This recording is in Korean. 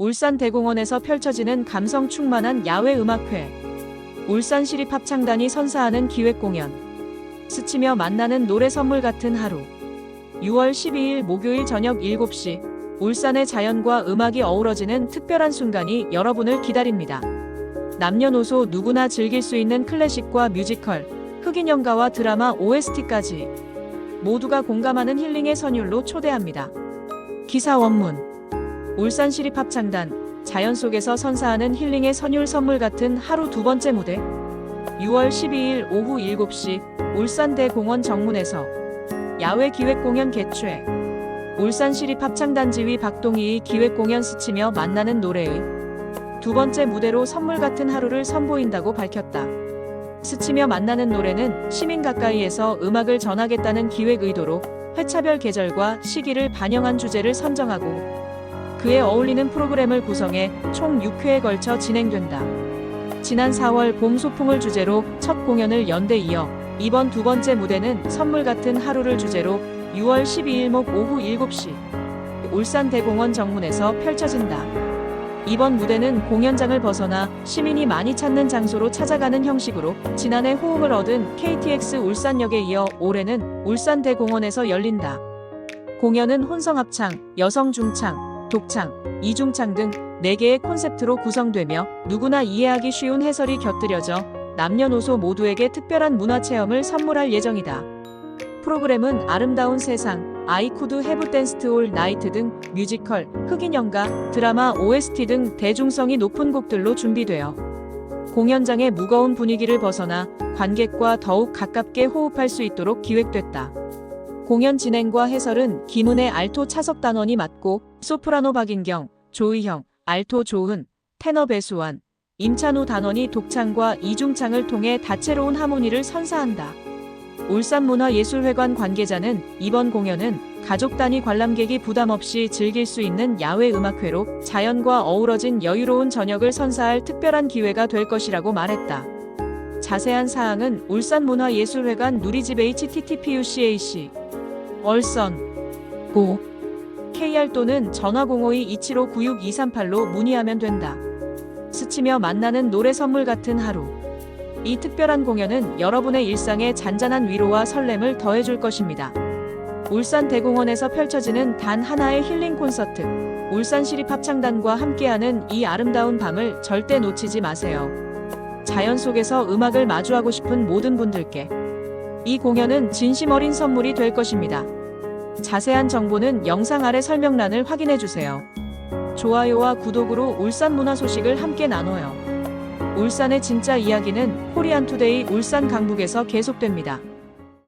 울산 대공원에서 펼쳐지는 감성 충만한 야외 음악회. 울산 시립 합창단이 선사하는 기획 공연. 스치며 만나는 노래 선물 같은 하루. 6월 12일 목요일 저녁 7시. 울산의 자연과 음악이 어우러지는 특별한 순간이 여러분을 기다립니다. 남녀노소 누구나 즐길 수 있는 클래식과 뮤지컬, 흑인 연가와 드라마 OST까지 모두가 공감하는 힐링의 선율로 초대합니다. 기사 원문 울산시립합창단 자연 속에서 선사하는 힐링의 선율 선물 같은 하루 두 번째 무대 6월 12일 오후 7시 울산대공원 정문에서 야외 기획공연 개최 울산시립합창단 지휘 박동희의 기획공연 스치며 만나는 노래의 두 번째 무대로 선물 같은 하루를 선보인다고 밝혔다. 스치며 만나는 노래는 시민 가까이에서 음악을 전하겠다는 기획 의도로 회차별 계절과 시기를 반영한 주제를 선정하고 그에 어울리는 프로그램을 구성해 총 6회에 걸쳐 진행된다. 지난 4월 봄 소풍을 주제로 첫 공연을 연대 이어 이번 두 번째 무대는 선물 같은 하루를 주제로 6월 12일 목 오후 7시 울산 대공원 정문에서 펼쳐진다. 이번 무대는 공연장을 벗어나 시민이 많이 찾는 장소로 찾아가는 형식으로 지난해 호응을 얻은 KTX 울산역에 이어 올해는 울산 대공원에서 열린다. 공연은 혼성합창, 여성중창, 독창, 이중창 등 4개의 콘셉트로 구성되며 누구나 이해하기 쉬운 해설이 곁들여져 남녀노소 모두에게 특별한 문화 체험을 선물할 예정이다. 프로그램은 아름다운 세상, 아이쿠드 헤브 댄스트 올 나이트 등 뮤지컬, 흑인 연가, 드라마 OST 등 대중성이 높은 곡들로 준비되어 공연장의 무거운 분위기를 벗어나 관객과 더욱 가깝게 호흡할 수 있도록 기획됐다. 공연 진행과 해설은 김은혜 알토 차석 단원이 맡고 소프라노 박인경, 조의형, 알토 조은, 테너 배수환, 임찬우 단원이 독창과 이중창을 통해 다채로운 하모니를 선사한다. 울산문화예술회관 관계자는 이번 공연은 가족 단위 관람객이 부담 없이 즐길 수 있는 야외 음악회로 자연과 어우러진 여유로운 저녁을 선사할 특별한 기회가 될 것이라고 말했다. 자세한 사항은 울산문화예술회관 누리집 httpucac 얼선 고 KR 또는 전화 052-275-96-238로 문의하면 된다. 스치며 만나는 노래 선물 같은 하루. 이 특별한 공연은 여러분의 일상에 잔잔한 위로와 설렘을 더해줄 것입니다. 울산 대공원에서 펼쳐지는 단 하나의 힐링 콘서트. 울산 시립 합창단과 함께하는 이 아름다운 밤을 절대 놓치지 마세요. 자연 속에서 음악을 마주하고 싶은 모든 분들께 이 공연은 진심 어린 선물이 될 것입니다. 자세한 정보는 영상 아래 설명란을 확인해 주세요. 좋아요와 구독으로 울산 문화 소식을 함께 나눠요. 울산의 진짜 이야기는 코리안 투데이 울산 강북에서 계속됩니다.